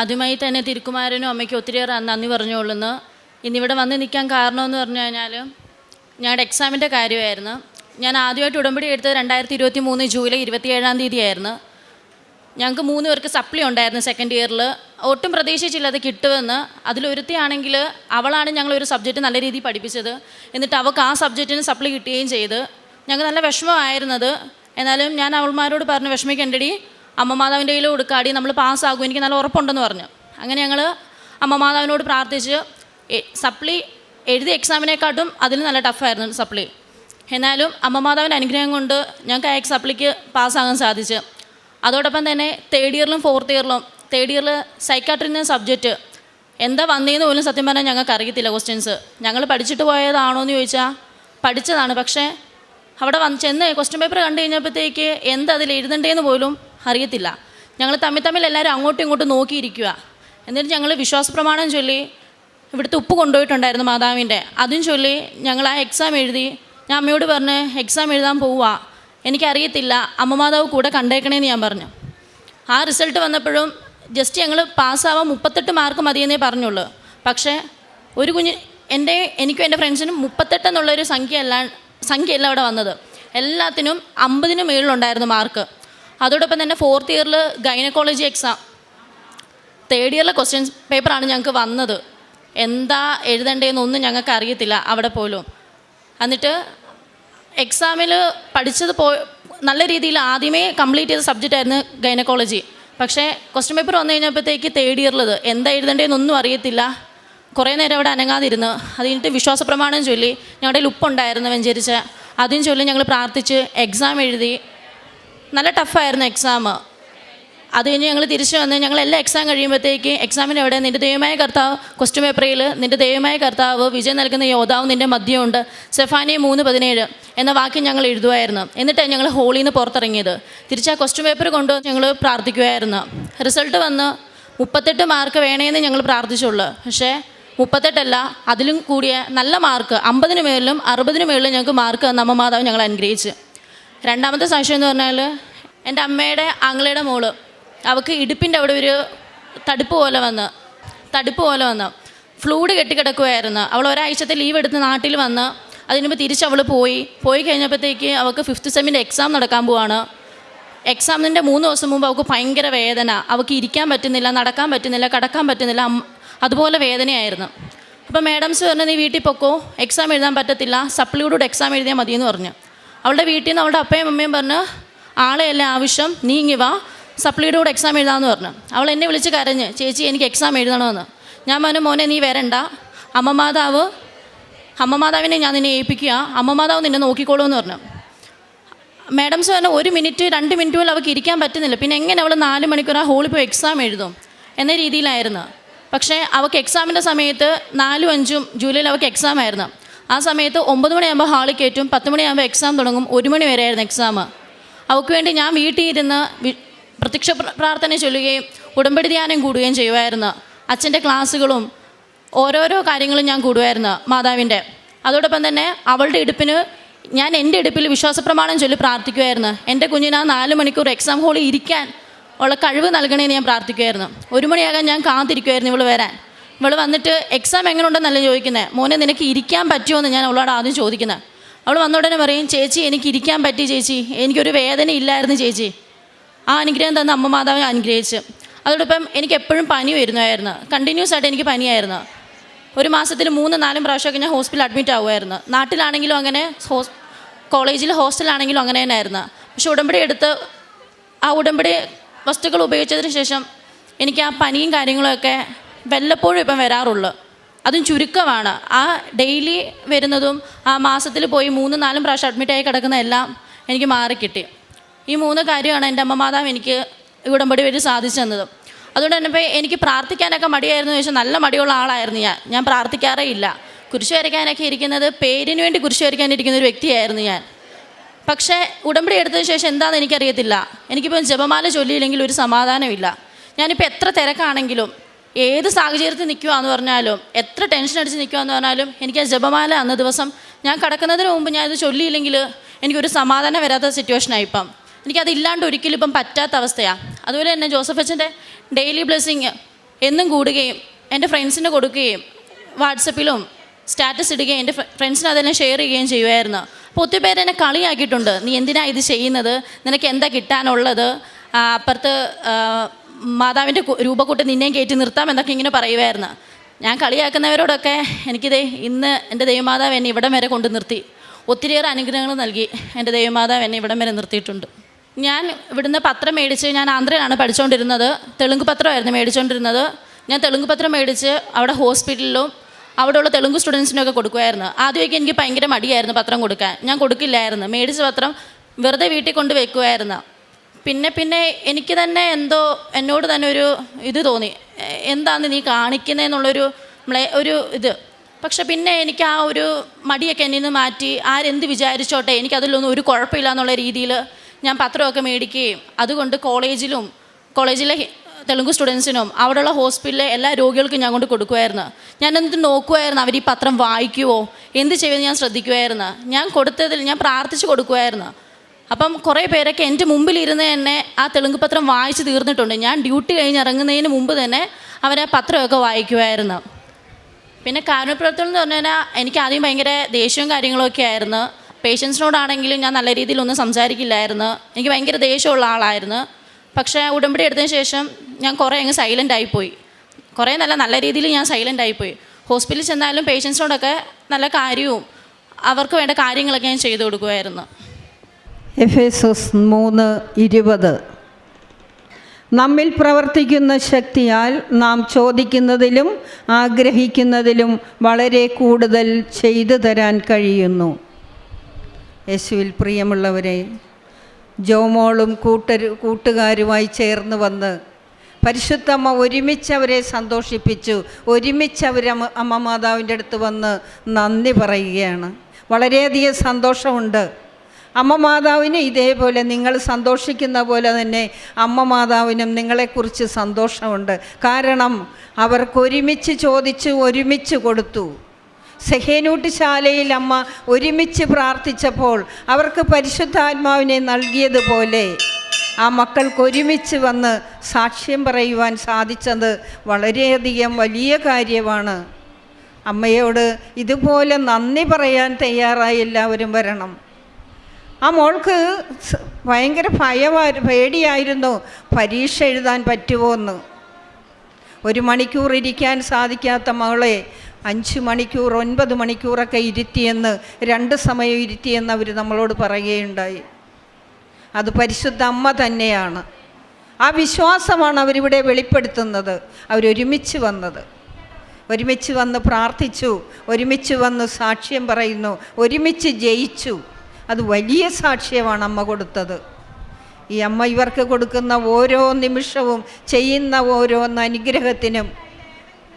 ആദ്യമായി തന്നെ തിരുക്കുമാരനും അമ്മയ്ക്ക് ഒത്തിരിയേറെ നന്ദി പറഞ്ഞുകൊള്ളുന്നു. ഇന്നിവിടെ വന്ന് നിൽക്കാൻ കാരണമെന്ന് പറഞ്ഞു കഴിഞ്ഞാൽ ഞങ്ങളുടെ എക്സാമിന്റെ കാര്യമായിരുന്നു. ഞാൻ ആദ്യമായിട്ട് ഉടമ്പടി എടുത്തത് രണ്ടായിരത്തി ഇരുപത്തി മൂന്ന് ജൂലൈ ഇരുപത്തിയേഴാം തീയതി ആയിരുന്നു ഞങ്ങൾക്ക് മൂന്ന് പേർക്ക് സപ്ലി ഉണ്ടായിരുന്നു സെക്കൻഡ് ഇയറിൽ ഒട്ടും പ്രതീക്ഷിച്ചില്ല അത് കിട്ടുമെന്ന്. അതിലൊരുത്തിയാണെങ്കിൽ അവളാണ് ഞങ്ങൾ ഒരു സബ്ജക്റ്റ് നല്ല രീതിയിൽ പഠിപ്പിച്ചത്. എന്നിട്ട് അവൾക്ക് ആ സബ്ജക്റ്റിന് സപ്ലി കിട്ടുകയും ചെയ്ത്. ഞങ്ങൾക്ക് നല്ല വിഷമമായിരുന്നത്. എന്നാലും ഞാൻ അവൾമാരോട് പറഞ്ഞു വിഷമിക്കണ്ടടി. അമ്മ മാതാവിന്റെ കയ്യിൽ കൊടുക്കാടി നമ്മൾ പാസ്സാകും എനിക്ക് നല്ല ഉറപ്പുണ്ടെന്ന് പറഞ്ഞു. അങ്ങനെ ഞങ്ങൾ അമ്മ മാതാവിനോട് പ്രാർത്ഥിച്ച് സപ്ലി എഴുതിയ എക്സാമിനെക്കാട്ടും അതിന് നല്ല ടഫായിരുന്നു സപ്ലി. എന്നാലും അമ്മ മാതാവിന്റെ അനുഗ്രഹം കൊണ്ട് ഞങ്ങൾക്ക് ആ സപ്ലിക്ക് പാസ്സാകാൻ സാധിച്ചു. അതോടൊപ്പം തന്നെ തേർഡ് ഇയറിലും ഫോർത്ത് ഇയറിലും തേർഡ് ഇയറിൽ സൈക്കാട്രിന്റെ സബ്ജക്റ്റ് എന്താ വന്നതെന്ന് പോലും സത്യം പറഞ്ഞാൽ ഞങ്ങൾക്ക് അറിയത്തില്ല ക്വസ്റ്റ്യൻസ് ഞങ്ങൾ പഠിച്ചിട്ട് പോയതാണോ എന്ന് ചോദിച്ചാൽ പഠിച്ചതാണ്. പക്ഷേ അവിടെ വന്ന് ചെന്ന് ക്വസ്റ്റ്യൻ പേപ്പർ കണ്ടു കഴിഞ്ഞപ്പോഴത്തേക്ക് എന്താ അതിൽ എഴുതണ്ടേന്ന് പോലും അറിയത്തില്ല. ഞങ്ങൾ തമ്മിൽ തമ്മിൽ എല്ലാവരും അങ്ങോട്ടും ഇങ്ങോട്ടും നോക്കിയിരിക്കുക എന്നിട്ട് ഞങ്ങൾ വിശ്വാസ പ്രമാണം ചൊല്ലി ഇവിടുത്തെ ഉപ്പ് കൊണ്ടുപോയിട്ടുണ്ടായിരുന്നു മാതാവിന്റെ. അതും ചൊല്ലി ഞങ്ങൾ ആ എക്സാം എഴുതി. ഞാൻ അമ്മയോട് പറഞ്ഞ് എക്സാം എഴുതാൻ പോവുക എനിക്കറിയത്തില്ല. അമ്മ മാതാവ് കൂടെ കണ്ടേക്കണേന്ന് ഞാൻ പറഞ്ഞു. ആ റിസൾട്ട് വന്നപ്പോഴും ജസ്റ്റ് ഞങ്ങൾ പാസ്സാവാൻ മുപ്പത്തെട്ട് മാർക്ക് മതിയെന്നേ പറഞ്ഞുള്ളൂ. പക്ഷേ ഒരു കുഞ്ഞ് എന്റെ എനിക്കും എന്റെ ഫ്രണ്ട്സിനും മുപ്പത്തെട്ട് എന്നുള്ളൊരു സംഖ്യ അല്ല സംഖ്യയല്ല അവിടെ വന്നത്. എല്ലാത്തിനും അമ്പതിന് മുകളിലുണ്ടായിരുന്നു മാർക്ക് അതോടൊപ്പം തന്നെ ഫോർത്ത് ഇയറിൽ ഗൈനക്കോളജി എക്സാം തേർഡ് ഇയറിലെ ക്വസ്റ്റ്യൻസ് പേപ്പറാണ് ഞങ്ങൾക്ക് വന്നത്. എന്താ എഴുതേണ്ടതെന്നൊന്നും ഞങ്ങൾക്ക് അറിയത്തില്ല അവിടെ പോലും. എന്നിട്ട് എക്സാമിൽ പഠിച്ചത് പോ നല്ല രീതിയിൽ ആദ്യമേ കംപ്ലീറ്റ് ചെയ്ത സബ്ജക്റ്റ് ആയിരുന്നു ഗൈനക്കോളജി പക്ഷേ ക്വസ്റ്റ്യൻ പേപ്പർ വന്നു കഴിഞ്ഞപ്പോഴത്തേക്ക് തേർഡ് ഇയറിലത് എന്താ എഴുതേണ്ടതെന്നൊന്നും അറിയത്തില്ല. കുറേ നേരം അവിടെ അനങ്ങാതിരുന്ന്. അത് കഴിഞ്ഞിട്ട് വിശ്വാസ പ്രമാണം ചൊല്ലി ഞങ്ങളുടെ ലുപ്പുണ്ടായിരുന്നു വെഞ്ചരിച്ച്. അതും ചൊല്ലി ഞങ്ങൾ പ്രാർത്ഥിച്ച് എക്സാം എഴുതി. നല്ല ടഫായിരുന്നു എക്സാം അത് കഴിഞ്ഞ് ഞങ്ങൾ തിരിച്ചു വന്ന് ഞങ്ങൾ എല്ലാ എക്സാം കഴിയുമ്പോഴത്തേക്ക് എക്സാമിന് എവിടെ? നിന്റെ ദൈവമായ കർത്താവ് ക്വസ്റ്റ്യൻ പേപ്പറിൽ നിന്റെ ദൈവമായ കർത്താവ് വിജയം നൽകുന്ന യോദ്ധാവ് നിന്റെ മദ്യമുണ്ട് സെഫാനിയ മൂന്ന് പതിനേഴ് എന്ന വാക്യം ഞങ്ങൾ എഴുതുമായിരുന്നു എന്നിട്ടാണ് ഞങ്ങൾ ഹോളിൽ നിന്ന് പുറത്തിറങ്ങിയത്. തിരിച്ച് ആ ക്വസ്റ്റ്യൻ പേപ്പർ കൊണ്ട് ഞങ്ങൾ പ്രാർത്ഥിക്കുമായിരുന്നു റിസൾട്ട് വന്ന് മുപ്പത്തെട്ട് മാർക്ക് വേണേന്ന് ഞങ്ങൾ പ്രാർത്ഥിച്ചുള്ളൂ. പക്ഷേ മുപ്പത്തെട്ടല്ല അതിലും കൂടിയ നല്ല മാർക്ക് അമ്പതിന് മേളിലും അറുപതിന് മേളിലും ഞങ്ങൾക്ക് മാർക്ക് നമ്മ മാതാവ് ഞങ്ങൾ അനുഗ്രഹിച്ച്. രണ്ടാമത്തെ സംശയം എന്ന് പറഞ്ഞാൽ എന്റെ അമ്മയുടെ ആങ്ങളയുടെ മോൾ അവൾക്ക് ഇടുപ്പിന്റെ അവിടെ ഒരു തടുപ്പ് പോലെ വന്ന് തടുപ്പ് പോലെ വന്ന് ഫ്ലൂഡ് കെട്ടിക്കിടക്കുമായിരുന്നു അവൾ ഒരാഴ്ചത്തെ ലീവ് എടുത്ത് നാട്ടിൽ വന്ന് അതിനുമ്പോൾ തിരിച്ച് അവൾ പോയി. പോയി കഴിഞ്ഞപ്പോഴത്തേക്ക് അവൾക്ക് ഫിഫ്ത്ത് സെമ്മിന്റെ എക്സാം നടക്കാൻ പോവാണ്. എക്സാമിന്റെ മൂന്ന് ദിവസം മുമ്പ് അവൾക്ക് ഭയങ്കര വേദന. അവൾക്ക് ഇരിക്കാൻ പറ്റുന്നില്ല നടക്കാൻ പറ്റുന്നില്ല കടക്കാൻ പറ്റുന്നില്ല അതുപോലെ വേദനയായിരുന്നു. അപ്പോൾ മാഡംസ് പറഞ്ഞു നീ വീട്ടിൽ പൊക്കോ? എക്സാം എഴുതാൻ പറ്റത്തില്ല. സപ്ലിയോട് എക്സാം എഴുതിയാൽ മതിയെന്ന് പറഞ്ഞു. അവളുടെ വീട്ടിൽ നിന്ന് അവളുടെ അപ്പയും അമ്മയും പറഞ്ഞ് എല്ലാം ആവശ്യം നീ ഇങ്ങി വാ സപ്ലിയുടെ കൂടെ എക്സാം എഴുതാമെന്ന് പറഞ്ഞു. അവൾ എന്നെ വിളിച്ച് കരഞ്ഞ് ചേച്ചി എനിക്ക് എക്സാം എഴുതണമെന്ന്. ഞാൻ പറഞ്ഞു മോനെ നീ വരണ്ട. അമ്മമാതാവ് അമ്മമാതാവിനെ ഞാൻ നിന്നെ ഏൽപ്പിക്കുക. അമ്മമാതാവ് നിന്നെ നോക്കിക്കോളൂ എന്ന് പറഞ്ഞു. മാഡംസ് പറഞ്ഞു ഒരു മിനിറ്റ് രണ്ട് മിനിറ്റ് പോലും അവൾക്ക് ഇരിക്കാൻ പറ്റുന്നില്ല. പിന്നെ എങ്ങനെ അവൾ നാല് മണിക്കൂർ ആ ഹോളിൽ പോയി എക്സാം എഴുതും? എന്ന രീതിയിലായിരുന്നു. പക്ഷേ അവൾക്ക് എക്സാമിന്റെ സമയത്ത് നാലും അഞ്ചും ജൂലൈയിൽ അവൾക്ക് എക്സാം ആയിരുന്നു. ആ സമയത്ത് ഒമ്പത് മണിയാകുമ്പോൾ ഹാളിൽ കയറ്റും പത്ത് മണിയാകുമ്പോൾ എക്സാം തുടങ്ങും ഒരു മണി വരെ ആയിരുന്നു എക്സാം അവൾക്ക് വേണ്ടി ഞാൻ വീട്ടിൽ ഇരുന്ന് പ്രത്യക്ഷ പ്രാർത്ഥന ചൊല്ലുകയും ഉടമ്പടി ധ്യാനം കൂടുകയും ചെയ്യുമായിരുന്നു. അച്ഛന്റെ ക്ലാസ്സുകളും ഓരോരോ കാര്യങ്ങളും ഞാൻ കൂടുമായിരുന്നു മാതാവിന്റെ. അതോടൊപ്പം തന്നെ അവളുടെ ഇടുപ്പിന് ഞാൻ എന്റെ ഇടുപ്പിൽ വിശ്വാസപ്രമാണം ചൊല്ലി പ്രാർത്ഥിക്കുമായിരുന്നു. എന്റെ കുഞ്ഞിന് ആ നാല് മണിക്കൂർ എക്സാം ഹോളിൽ ഇരിക്കാൻ ഉള്ള കഴിവ് നൽകണമെന്ന് ഞാൻ പ്രാർത്ഥിക്കുമായിരുന്നു. ഒരു മണിയാകാൻ ഞാൻ കാത്തിരിക്കുമായിരുന്നു ഇവൾ വരാൻ. ഇവൾ വന്നിട്ട് എക്സാം എങ്ങനെ ഉണ്ടെന്നല്ല ചോദിക്കുന്നത് മോനെ നിനക്ക് ഇരിക്കാൻ പറ്റുമോ? എന്ന് ഞാൻ അവളോട് ആദ്യം ചോദിക്കുന്നത് അവൾ വന്ന ഉടനെ പറയും ചേച്ചി എനിക്ക് ഇരിക്കാൻ പറ്റി ചേച്ചി. എനിക്കൊരു വേദന ഇല്ലായിരുന്നു ചേച്ചി. ആ അനുഗ്രഹം തന്ന അമ്മ മാതാവിനെ അനുഗ്രഹിച്ച്. അതോടൊപ്പം എനിക്ക് എപ്പോഴും പനി വരുന്നതായിരുന്നു കണ്ടിന്യൂസ് ആയിട്ട് എനിക്ക് പനിയായിരുന്നു. ഒരു മാസത്തിൽ മൂന്ന് നാലും പ്രാവശ്യമൊക്കെ ഞാൻ ഹോസ്പിറ്റലിൽ അഡ്മിറ്റ് ആവുമായിരുന്നു. നാട്ടിലാണെങ്കിലും അങ്ങനെ ഹോസ് കോളേജിൽ ഹോസ്റ്റലാണെങ്കിലും അങ്ങനെ തന്നെയായിരുന്നു. പക്ഷെ ഉടമ്പടി എടുത്ത് ആ ഉടമ്പടി വസ്തുക്കൾ ഉപയോഗിച്ചതിന് ശേഷം എനിക്ക് ആ പനിയും കാര്യങ്ങളൊക്കെ വല്ലപ്പോഴും ഇപ്പം വരാറുള്ളൂ. അതും ചുരുക്കമാണ്. ആ ഡെയിലി വരുന്നതും ആ മാസത്തിൽ പോയി മൂന്നും നാലും പ്രാവശ്യം അഡ്മിറ്റായി കിടക്കുന്ന എല്ലാം എനിക്ക് മാറിക്കിട്ടി. ഈ മൂന്ന് കാര്യമാണ് എന്റെ അമ്മ മാതാവ് എനിക്ക് ഉടമ്പടി വഴി സാധിച്ചു തന്നത്. അതുകൊണ്ട് തന്നെ ഇപ്പോൾ എനിക്ക് പ്രാർത്ഥിക്കാനൊക്കെ മടിയായിരുന്നു ചോദിച്ചാൽ നല്ല മടിയുള്ള ആളായിരുന്നു ഞാൻ. ഞാൻ പ്രാർത്ഥിക്കാറേ ഇല്ല. കുരിശ് വരയ്ക്കാനൊക്കെ ഇരിക്കുന്നത് പേരിന് വേണ്ടി കുരിശ് വരയ്ക്കാനിരിക്കുന്ന ഒരു വ്യക്തിയായിരുന്നു ഞാൻ. പക്ഷേ ഉടമ്പടി എടുത്തതിന് ശേഷം എന്താണെന്ന് എനിക്കറിയത്തില്ല. എനിക്കിപ്പോൾ ജപമാല ചൊല്ലിയില്ലെങ്കിൽ ഒരു സമാധാനമില്ല. ഞാനിപ്പോൾ എത്ര തിരക്കാണെങ്കിലും ഏത് സാഹചര്യത്തിൽ നിൽക്കുകയെന്ന് പറഞ്ഞാലും എത്ര ടെൻഷൻ അടിച്ച് നിൽക്കുകയെന്ന് പറഞ്ഞാലും എനിക്ക് ആ ജപമാല അന്ന് ദിവസം ഞാൻ കിടക്കുന്നതിന് മുമ്പ് ഞാനിത് ചൊല്ലിയില്ലെങ്കിൽ എനിക്കൊരു സമാധാനം വരാത്ത സിറ്റുവേഷനായി ഇപ്പം. എനിക്കത് ഇല്ലാണ്ട് ഒരിക്കലും ഇപ്പം പറ്റാത്ത അവസ്ഥയാണ് അതുപോലെ തന്നെ ജോസഫ് അച്ഛന്റെ ഡെയിലി ബ്ലെസ്സിങ് എന്നും കൂടുകയും എന്റെ ഫ്രണ്ട്സിന് കൊടുക്കുകയും വാട്സപ്പിലും സ്റ്റാറ്റസ് ഇടുകയും എന്റെ ഫ്രണ്ട്സിന് അതെല്ലാം ഷെയർ ചെയ്യുകയും ചെയ്യുമായിരുന്നു അപ്പോൾ ഒത്തിരി പേര് എന്നെ കളിയാക്കിയിട്ടുണ്ട്. നീ എന്തിനാണ് ഇത് ചെയ്യുന്നത്? നിനക്ക് എന്താ കിട്ടാനുള്ളത്? അപ്പുറത്ത് മാതാവിന്റെ രൂപക്കൂട്ട് നിന്നെയും കയറ്റി നിർത്താം എന്നൊക്കെ ഇങ്ങനെ പറയുമായിരുന്നു ഞാൻ കളിയാക്കുന്നവരോടൊക്കെ എനിക്കിതേ ഇന്ന് എന്റെ ദൈവമാതാവ് എന്നെ ഇവിടം വരെ കൊണ്ട് നിർത്തി. ഒത്തിരിയേറെ അനുഗ്രഹങ്ങൾ നൽകി എന്റെ ദൈവമാതാവ് എന്നെ ഇവിടം വരെ നിർത്തിയിട്ടുണ്ട്. ഞാൻ ഇവിടുന്ന് പത്രം മേടിച്ച് ഞാൻ ആന്ധ്രയിലാണ് പഠിച്ചുകൊണ്ടിരുന്നത് തെലുങ്ക് പത്രമായിരുന്നു മേടിച്ചുകൊണ്ടിരുന്നത് ഞാൻ തെലുങ്ക് പത്രം മേടിച്ച് അവിടെ ഹോസ്പിറ്റലിലും അവിടെയുള്ള തെലുങ്ക് സ്റ്റുഡൻസിനൊക്കെ കൊടുക്കുമായിരുന്നു ആദ്യമൊക്കെ എനിക്ക് ഭയങ്കര മടിയായിരുന്നു പത്രം കൊടുക്കാൻ. ഞാൻ കൊടുക്കില്ലായിരുന്നു. മേടിച്ച പത്രം വെറുതെ വീട്ടിൽ കൊണ്ട് വെക്കുമായിരുന്നു പിന്നെ പിന്നെ എനിക്ക് തന്നെ എന്തോ എന്നോട് തന്നെ ഒരു ഇത് തോന്നി. എന്താണ് നീ കാണിക്കുന്നതെന്നുള്ളൊരു നമ്മളെ ഒരു ഇത്. പക്ഷെ പിന്നെ എനിക്ക് ആ ഒരു മടിയൊക്കെ എന്നിൽ നിന്ന് മാറ്റി ആരെന്ത് വിചാരിച്ചോട്ടെ എനിക്കതിലൊന്നും ഒരു കുഴപ്പമില്ല എന്നുള്ള രീതിയിൽ ഞാൻ പത്രമൊക്കെ മേടിക്കുകയും അതുകൊണ്ട് കോളേജിലും കോളേജിലെ തെലുങ്ക് സ്റ്റുഡൻസിനും അവിടെയുള്ള ഹോസ്പിറ്റലിലെ എല്ലാ രോഗികൾക്കും ഞാൻ കൊണ്ട് കൊടുക്കുമായിരുന്നു ഞാൻ എന്നിട്ട് നോക്കുമായിരുന്നു അവർ ഈ പത്രം വായിക്കുമോ എന്ത് ചെയ്യുമെന്ന് ഞാൻ ശ്രദ്ധിക്കുമായിരുന്നു ഞാൻ കൊടുത്തതിൽ ഞാൻ പ്രാർത്ഥിച്ച് കൊടുക്കുമായിരുന്നു അപ്പം കുറേ പേരൊക്കെ എന്റെ മുമ്പിലിരുന്ന് തന്നെ ആ തെലുങ്ക് പത്രം വായിച്ച് തീർന്നിട്ടുണ്ട്. ഞാൻ ഡ്യൂട്ടി കഴിഞ്ഞ് ഇറങ്ങുന്നതിന് മുമ്പ് തന്നെ അവരെ പത്രമൊക്കെ വായിക്കുമായിരുന്നു പിന്നെ കാരുണ്യപ്രവർത്തനം എന്ന് പറഞ്ഞു കഴിഞ്ഞാൽ എനിക്ക് ആദ്യം ഭയങ്കര ദേഷ്യവും കാര്യങ്ങളൊക്കെ ആയിരുന്നു. പേഷ്യൻസിനോടാണെങ്കിലും ഞാൻ നല്ല രീതിയിലൊന്നും സംസാരിക്കില്ലായിരുന്നു. എനിക്ക് ഭയങ്കര ദേഷ്യമുള്ള ആളായിരുന്നു. പക്ഷേ ഉടമ്പടി എടുത്തതിന് ശേഷം ഞാൻ കുറേ അങ്ങ് സൈലന്റ് ആയിപ്പോയി. കുറേ നല്ല നല്ല രീതിയിൽ ഞാൻ സൈലന്റ് ആയിപ്പോയി. ഹോസ്പിറ്റലിൽ ചെന്നാലും പേഷ്യൻസിനോടൊക്കെ നല്ല കാര്യവും അവർക്ക് വേണ്ട കാര്യങ്ങളൊക്കെ ഞാൻ ചെയ്തു കൊടുക്കുമായിരുന്നു എഫേസസ് മൂന്ന് ഇരുപത്. നമ്മിൽ പ്രവർത്തിക്കുന്ന ശക്തിയാൽ നാം ചോദിക്കുന്നതിലും ആഗ്രഹിക്കുന്നതിലും വളരെ കൂടുതൽ ചെയ്തു തരാൻ കഴിയുന്നു. യേശുവിൽ പ്രിയമുള്ളവരെ ജോമോളും കൂട്ടരു കൂട്ടുകാരുമായി ചേർന്ന് വന്ന് പരിശുദ്ധമ്മ ഒരുമിച്ച് അവരെ സന്തോഷിപ്പിച്ചു. ഒരുമിച്ച് അമ്മ മാതാവിന്റെ അടുത്ത് വന്ന് നന്ദി പറയുകയാണ്. വളരെയധികം സന്തോഷമുണ്ട്. അമ്മ മാതാവിന് ഇതേപോലെ നിങ്ങൾ സന്തോഷിക്കുന്ന പോലെ തന്നെ അമ്മ മാതാവിനും നിങ്ങളെക്കുറിച്ച് സന്തോഷമുണ്ട്. കാരണം അവർക്ക് ഒരുമിച്ച് ചോദിച്ച് ഒരുമിച്ച് കൊടുത്തു. സെഹേനൂട്ട് ശാലയിൽ അമ്മ ഒരുമിച്ച് പ്രാർത്ഥിച്ചപ്പോൾ അവർക്ക് പരിശുദ്ധാത്മാവിനെ നൽകിയതുപോലെ ആ മക്കൾക്ക് ഒരുമിച്ച് വന്ന് സാക്ഷ്യം പറയുവാൻ സാധിച്ചത് വളരെയധികം വലിയ കാര്യമാണ്. അമ്മയോട് ഇതുപോലെ നന്ദി പറയാൻ തയ്യാറായി എല്ലാവരും വരണം. ആ മോൾക്ക് ഭയങ്കര ഭയമായിരുന്നു പേടിയായിരുന്നു. പരീക്ഷ എഴുതാൻ പറ്റുമോ എന്ന് ഒരു മണിക്കൂർ ഇരിക്കാൻ സാധിക്കാത്ത മകളെ അഞ്ച് മണിക്കൂർ ഒൻപത് മണിക്കൂറൊക്കെ ഇരുത്തിയെന്ന് രണ്ട് സമയം ഇരുത്തിയെന്ന് അവർ നമ്മളോട് പറയുകയുണ്ടായി. അത് പരിശുദ്ധ അമ്മ തന്നെയാണ്. ആ വിശ്വാസമാണ് അവരിവിടെ വെളിപ്പെടുത്തുന്നത്. അവരൊരുമിച്ച് വന്നത്. ഒരുമിച്ച് വന്ന് പ്രാർത്ഥിച്ചു ഒരുമിച്ച് വന്ന് സാക്ഷ്യം പറയുന്നു ഒരുമിച്ച് ജയിച്ചു. അത് വലിയ സാക്ഷ്യമാണ് അമ്മ കൊടുത്തത്. ഈ അമ്മ ഇവർക്ക് കൊടുക്കുന്ന ഓരോ നിമിഷവും ചെയ്യുന്ന ഓരോന്ന് അനുഗ്രഹത്തിനും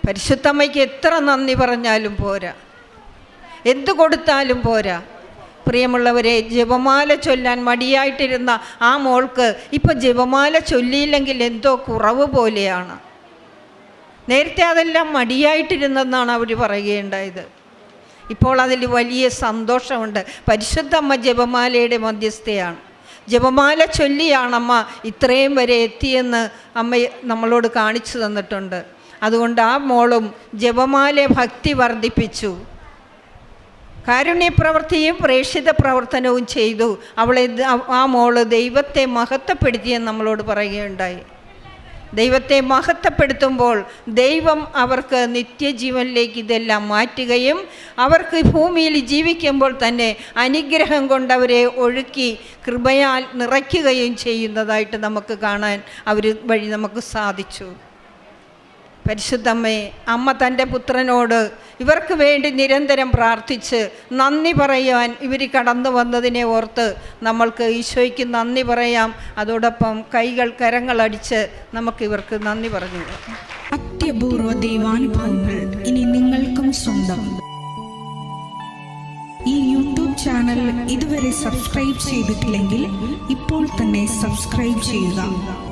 പരിശുദ്ധമ്മയ്ക്ക് എത്ര നന്ദി പറഞ്ഞാലും പോരാ. എന്ത് കൊടുത്താലും പോരാ. പ്രിയമുള്ളവരെ ജപമാല ചൊല്ലാൻ മടിയായിട്ടിരുന്ന ആ മോൾക്ക് ഇപ്പം ജപമാല ചൊല്ലിയില്ലെങ്കിൽ എന്തോ കുറവ് പോലെയാണ്. നേരത്തെ അതെല്ലാം മടിയായിട്ടിരുന്നെന്നാണ് അവർ പറയുകയുണ്ടായത്. ഇപ്പോൾ അതിൽ വലിയ സന്തോഷമുണ്ട്. പരിശുദ്ധമ്മ ജപമാലയുടെ മധ്യസ്ഥയാണ്. ജപമാല ചൊല്ലിയാണമ്മ ഇത്രയും വരെ എത്തിയെന്ന് അമ്മ നമ്മളോട് കാണിച്ചു തന്നിട്ടുണ്ട്. അതുകൊണ്ട് ആ മോളും ജപമാല ഭക്തി വർദ്ധിപ്പിച്ചു. കാരുണ്യപ്രവൃത്തിയും പ്രേക്ഷിത പ്രവർത്തനവും ചെയ്തു. അവളെ ആ മോൾ ദൈവത്തെ മഹത്വപ്പെടുത്തിയെന്ന് നമ്മളോട് പറയുകയുണ്ടായി. ദൈവത്തെ മഹത്വപ്പെടുത്തുമ്പോൾ ദൈവം അവർക്ക് നിത്യജീവനിലേക്ക് ഇതെല്ലാം മാറ്റുകയും അവർക്ക് ഭൂമിയിൽ ജീവിക്കുമ്പോൾ തന്നെ അനുഗ്രഹം കൊണ്ടവരെ ഒഴുക്കി കൃപയാൽ നിറയ്ക്കുകയും ചെയ്യുന്നതായിട്ട് നമുക്ക് കാണാൻ അവർ വഴി നമുക്ക് സാധിച്ചു. പരിശുദ്ധമ്മേ അമ്മ തന്റെ പുത്രനോട് ഇവർക്ക് വേണ്ടി നിരന്തരം പ്രാർത്ഥിച്ച് നന്ദി പറയാൻ ഇവർ കടന്നു വന്നതിനെ ഓർത്ത് നമ്മൾക്ക് ഈശോയ്ക്ക് നന്ദി പറയാം. അതോടൊപ്പം കൈകൾ കരങ്ങളടിച്ച് നമുക്ക് ഇവർക്ക് നന്ദി പറഞ്ഞു അത്യപൂർവ ദൈവാനുഭവങ്ങൾ ഇനി നിങ്ങൾക്കും സ്വന്തം. ഈ യൂട്യൂബ് ചാനൽ ഇതുവരെ സബ്സ്ക്രൈബ് ചെയ്തിട്ടില്ലെങ്കിൽ ഇപ്പോൾ തന്നെ സബ്സ്ക്രൈബ് ചെയ്യുക.